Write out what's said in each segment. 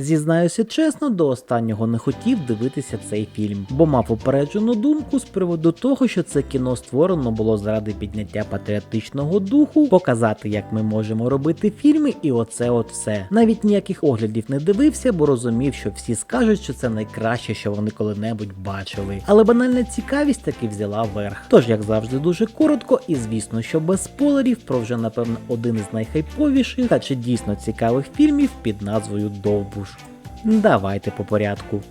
Зізнаюся чесно, до останнього не хотів дивитися цей фільм, бо мав упереджену думку з приводу того, що це кіно створено було заради підняття патріотичного духу, показати, як ми можемо робити фільми, і оце от все. Навіть ніяких оглядів не дивився, бо розумів, що всі скажуть, що це найкраще, що вони коли-небудь бачили. Але банальна цікавість таки взяла верх. Тож, як завжди, дуже коротко, і звісно, що без спойлерів про вже напевно один із найхайповіших та чи дійсно цікавих фільмів під назвою Довбуш. Давайте по порядку.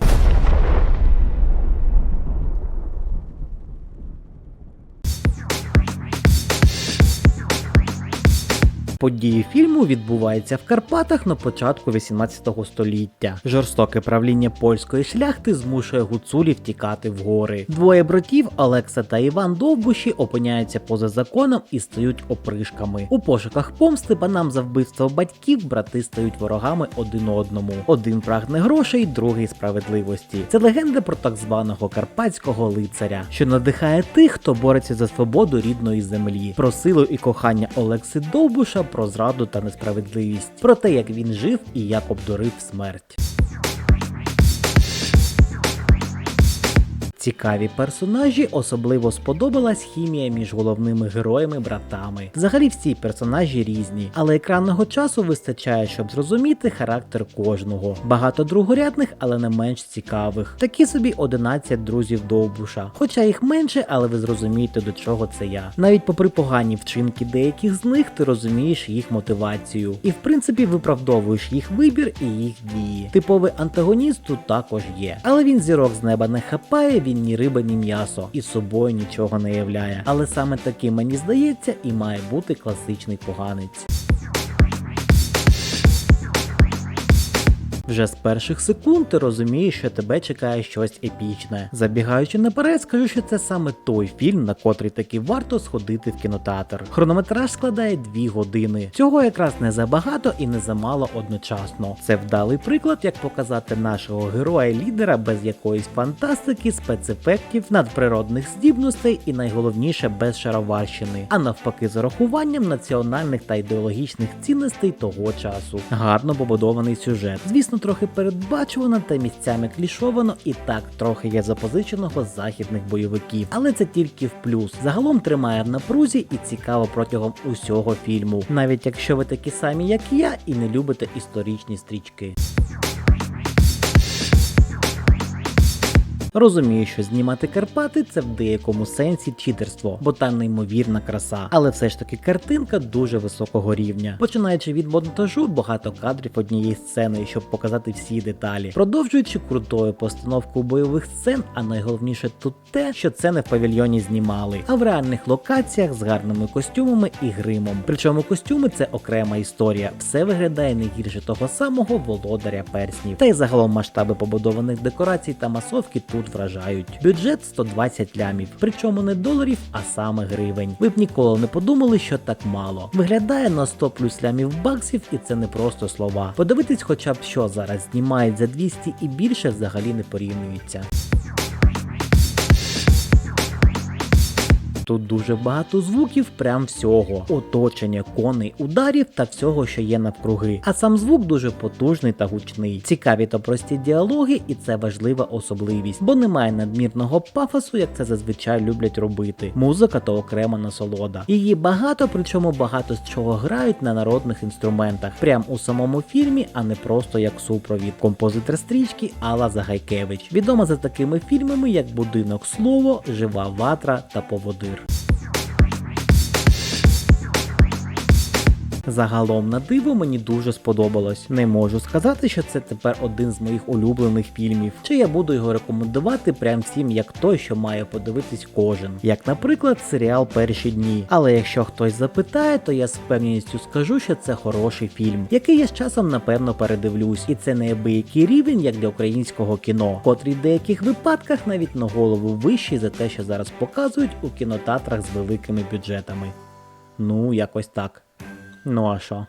Події фільму відбуваються в Карпатах на початку 18 століття. Жорстоке правління польської шляхти змушує гуцулів тікати в гори. Двоє братів Олекса та Іван Довбуші опиняються поза законом і стають опришками. У пошуках помсти панам за вбивство батьків брати стають ворогами один одному. Один прагне грошей, другий справедливості. Це легенда про так званого карпатського лицаря, що надихає тих, хто бореться за свободу рідної землі, про силу і кохання Олекси Довбуша, про зраду та несправедливість, про те, як він жив і як обдурив смерть. Цікаві персонажі особливо сподобалась хімія між головними героями-братами. Взагалі всі персонажі різні, але екранного часу вистачає, щоб зрозуміти характер кожного. Багато другорядних, але не менш цікавих. Такі собі 11 друзів Довбуша. Хоча їх менше, але ви зрозумієте до чого це я. Навіть попри погані вчинки деяких з них, ти розумієш їх мотивацію. І в принципі виправдовуєш їх вибір і їх дії. Типовий антагоніст тут також є. Але він зірок з неба не хапає, він ні риба, ні м'ясо, і собою нічого не являє. Але саме таким мені здається, і має бути класичний поганець. Вже з перших секунд ти розумієш, що тебе чекає щось епічне. Забігаючи наперед, скажу, що це саме той фільм, на котрий таки варто сходити в кінотеатр. Хронометраж складає 2 години. Цього якраз не забагато і не замало одночасно. Це вдалий приклад, як показати нашого героя-лідера без якоїсь фантастики, спецефектів, надприродних здібностей і найголовніше без шароварщини, а навпаки, з урахуванням національних та ідеологічних цінностей того часу. Гарно побудований сюжет. Звісно, трохи передбачувано та місцями клішовано, і так трохи є запозиченого з західних бойовиків, але це тільки в плюс. Загалом тримає в напрузі і цікаво протягом усього фільму, навіть якщо ви такі самі, як я, і не любите історичні стрічки. Розумію, що знімати Карпати це в деякому сенсі читерство, бо там неймовірна краса. Але все ж таки картинка дуже високого рівня. Починаючи від монтажу, багато кадрів однієї сцени, щоб показати всі деталі, продовжуючи крутою постановкою бойових сцен, а найголовніше тут те, що це не в павільйоні знімали, а в реальних локаціях з гарними костюмами і гримом. Причому костюми це окрема історія. Все виглядає не гірше того самого володаря перснів. Та й загалом масштаби побудованих декорацій та масовки тут вражають. Бюджет 120 лямів, причому не доларів, а саме гривень. Ви б ніколи не подумали, що так мало. Виглядає на 100 плюс лямів баксів, і це не просто слова. Подивитись, хоча б що зараз знімають за 200 і більше взагалі не порівнюється. Тут дуже багато звуків, прям всього, оточення, коней, ударів та всього, що є навкруги. А сам звук дуже потужний та гучний. Цікаві та прості діалоги, і це важлива особливість, бо немає надмірного пафосу, як це зазвичай люблять робити. Музика то окрема насолода. Її багато, причому багато з чого грають на народних інструментах, прям у самому фільмі, а не просто як супровід. Композитор стрічки Алла Загайкевич, відома за такими фільмами, як Будинок Слово, Жива Ватра та Поводир. Загалом на диво мені дуже сподобалось. Не можу сказати, що це тепер один з моїх улюблених фільмів, чи я буду його рекомендувати прям всім як той, що має подивитись кожен, як, наприклад, серіал Перші дні. Але якщо хтось запитає, то я з впевненістю скажу, що це хороший фільм, який я з часом напевно передивлюсь, і це неабиякий рівень, як для українського кіно, котрий в деяких випадках навіть на голову вищий за те, що зараз показують у кінотеатрах з великими бюджетами. Ну, якось так. Ну а що?